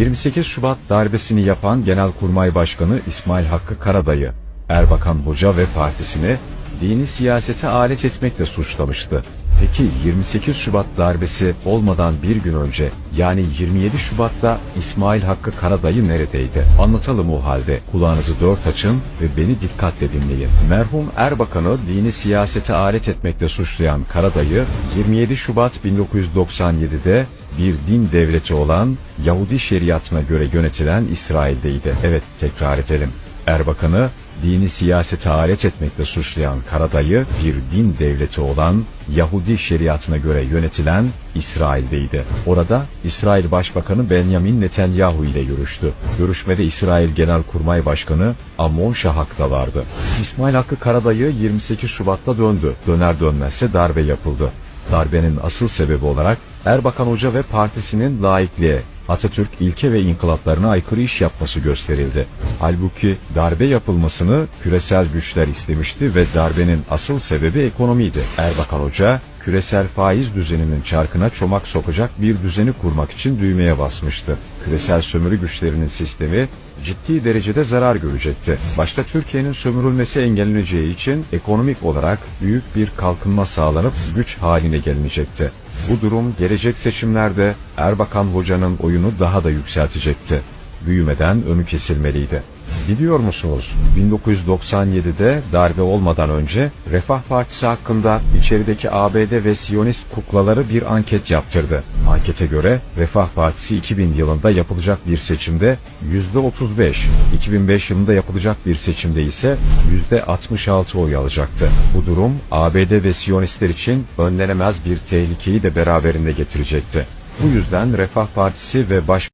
28 Şubat darbesini yapan Genelkurmay Başkanı İsmail Hakkı Karadayı, Erbakan Hoca ve partisini dini siyasete alet etmekle suçlamıştı. Peki 28 Şubat darbesi olmadan bir gün önce yani 27 Şubat'ta İsmail Hakkı Karadayı neredeydi? Anlatalım o halde. Kulağınızı dört açın ve beni dikkatle dinleyin. Merhum Erbakan'ı dini siyasete alet etmekle suçlayan Karadayı 27 Şubat 1997'de bir din devleti olan Yahudi şeriatına göre yönetilen İsrail'deydi. Evet tekrar edelim. Erbakan'ı dini siyasete alet etmekle suçlayan Karadayı bir din devleti olan Yahudi şeriatına göre yönetilen İsrail'deydi. Orada İsrail Başbakanı Benjamin Netanyahu ile görüştü. Görüşmede İsrail Genelkurmay Başkanı Amon Şahak da vardı. İsmail Hakkı Karadayı 28 Şubat'ta döndü. Döner dönmezse darbe yapıldı. Darbenin asıl sebebi olarak Erbakan Hoca ve partisinin laikliğe, Atatürk ilke ve inkılaplarına aykırı iş yapması gösterildi. Halbuki darbe yapılmasını küresel güçler istemişti ve darbenin asıl sebebi ekonomiydi. Erbakan Hoca, küresel faiz düzeninin çarkına çomak sokacak bir düzeni kurmak için düğmeye basmıştı. Küresel sömürü güçlerinin sistemi ciddi derecede zarar görecekti. Başta Türkiye'nin sömürülmesi engelleneceği için ekonomik olarak büyük bir kalkınma sağlanıp güç haline gelinecekti. Bu durum gelecek seçimlerde Erbakan Hoca'nın oyunu daha da yükseltecekti. Büyümeden önü kesilmeliydi. Biliyor musunuz 1997'de darbe olmadan önce Refah Partisi hakkında içerideki ABD ve Siyonist kuklaları bir anket yaptırdı. Ankete göre Refah Partisi 2000 yılında yapılacak bir seçimde %35, 2005 yılında yapılacak bir seçimde ise %66 oy alacaktı. Bu durum ABD ve Siyonistler için önlenemez bir tehlikeyi de beraberinde getirecekti. Bu yüzden Refah Partisi ve Baş